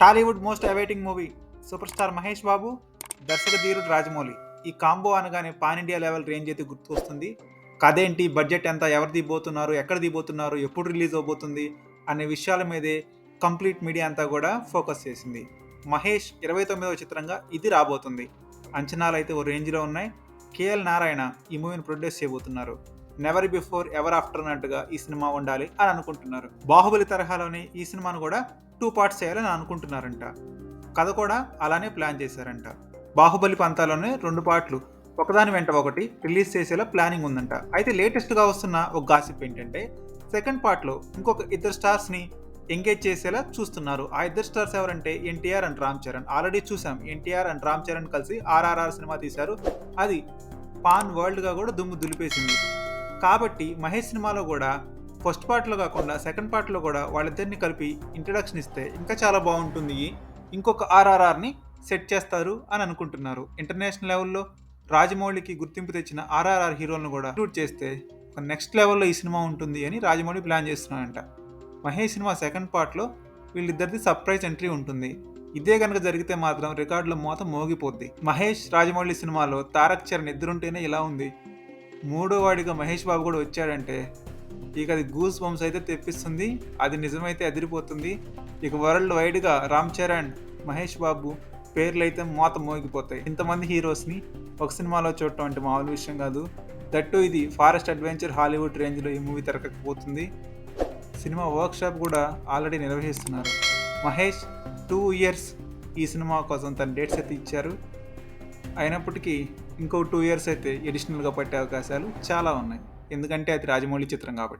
Tollywood most awaiting movie super star Mahesh Babu దర్శక ధీరుడు రాజమౌళి. ఈ కాంబో అనగానే పాన్ ఇండియా లెవెల్ రేంజ్ అయితే గుర్తుకొస్తుంది. కథ ఏంటి? బడ్జెట్ ఎంత? ఎవరు దిగిపోతున్నారు? ఎక్కడ దిగిపోతున్నారు? ఎప్పుడు రిలీజ్ అవబోతుంది? అనే విషయాల మీదే కంప్లీట్ మీడియా అంతా కూడా ఫోకస్ చేసింది. మహేష్ ఇరవై తొమ్మిదవ చిత్రంగా ఇది రాబోతుంది. అంచనాలు అయితే ఓ రేంజ్లో ఉన్నాయి. కేఎల్ నారాయణ ఈ మూవీని ప్రొడ్యూస్ చేయబోతున్నారు. నెవర్ బిఫోర్ ఎవర్ ఆఫ్టర్ అన్నట్టుగా ఈ సినిమా ఉండాలి అని అనుకుంటున్నారు. బాహుబలి తరహాలోనే ఈ సినిమాను కూడా టూ పార్ట్స్ చేయాలని అనుకుంటున్నారంట. కథ కూడా అలానే ప్లాన్ చేశారంట. బాహుబలి పంతాలోనే రెండు పార్ట్లు ఒకదాని వెంట ఒకటి రిలీజ్ చేసేలా ప్లానింగ్ ఉందంట. అయితే లేటెస్ట్గా వస్తున్న ఒక గాసిప్ ఏంటంటే సెకండ్ పార్ట్లో ఇంకొక ఇద్దరు స్టార్స్ని ఎంగేజ్ చేసేలా చూస్తున్నారు. ఆ ఇద్దరు స్టార్స్ ఎవరంటే NTR and Ram Charan. Already చూసాం ఎన్టీఆర్ అండ్ రామ్ చరణ్ కలిసి ఆర్ఆర్ఆర్ సినిమా తీశారు. అది పాన్ వరల్డ్గా కూడా దుమ్ము దులిపేసింది. కాబట్టి మహేష్ సినిమాలో కూడా ఫస్ట్ పార్ట్లో కాకుండా సెకండ్ పార్ట్లో కూడా వాళ్ళిద్దరిని కలిపి ఇంట్రడక్షన్ ఇస్తే ఇంకా చాలా బాగుంటుంది. ఇంకొక ఆర్ఆర్ఆర్ని సెట్ చేస్తారు అని అనుకుంటున్నారు. ఇంటర్నేషనల్ లెవెల్లో రాజమౌళికి గుర్తింపు తెచ్చిన ఆర్ఆర్ఆర్ హీరోలను కూడా షూట్ చేస్తే ఒక నెక్స్ట్ లెవెల్లో ఈ సినిమా ఉంటుంది అని రాజమౌళి ప్లాన్ చేస్తున్నాడంట. మహేష్ సినిమా సెకండ్ పార్ట్లో వీళ్ళిద్దరిది సర్ప్రైజ్ ఎంట్రీ ఉంటుంది. ఇదే కనుక జరిగితే మాత్రం రికార్డుల మోత మోగిపోద్ది. మహేష్ రాజమౌళి సినిమాలో తారక్ చరణ్ ఇద్దరుంటేనే ఇలా ఉంది. మూడో వాడిగా మహేష్ బాబు కూడా వచ్చాడంటే ఇక అది గూస్ బంప్స్ అయితే తెప్పిస్తుంది అది నిజమైతే అదిరిపోతుంది. ఇక వరల్డ్ వైడ్గా రామ్ చరణ్ మహేష్ బాబు పేర్లు అయితే మోత మోగిపోతాయి. ఇంతమంది హీరోస్ని ఒక సినిమాలో చూడటం అంటే మామూలు విషయం కాదు. దట్టు ఇది ఫారెస్ట్ అడ్వెంచర్ హాలీవుడ్ రేంజ్లో ఈ మూవీ తెరకపోతుంది సినిమా వర్క్షాప్ కూడా ఆల్రెడీ నిర్వహిస్తున్నారు. మహేష్ టూ ఇయర్స్ ఈ సినిమా కోసం తన డేట్స్ అయితే ఇచ్చారు. అయినప్పటికీ ఇంకో టూ ఇయర్స్ అయితే ఎడిషనల్గా పట్టే అవకాశాలు చాలా ఉన్నాయి. ఎందుకంటే అది రాజమౌళి చిత్రం కాబట్టి.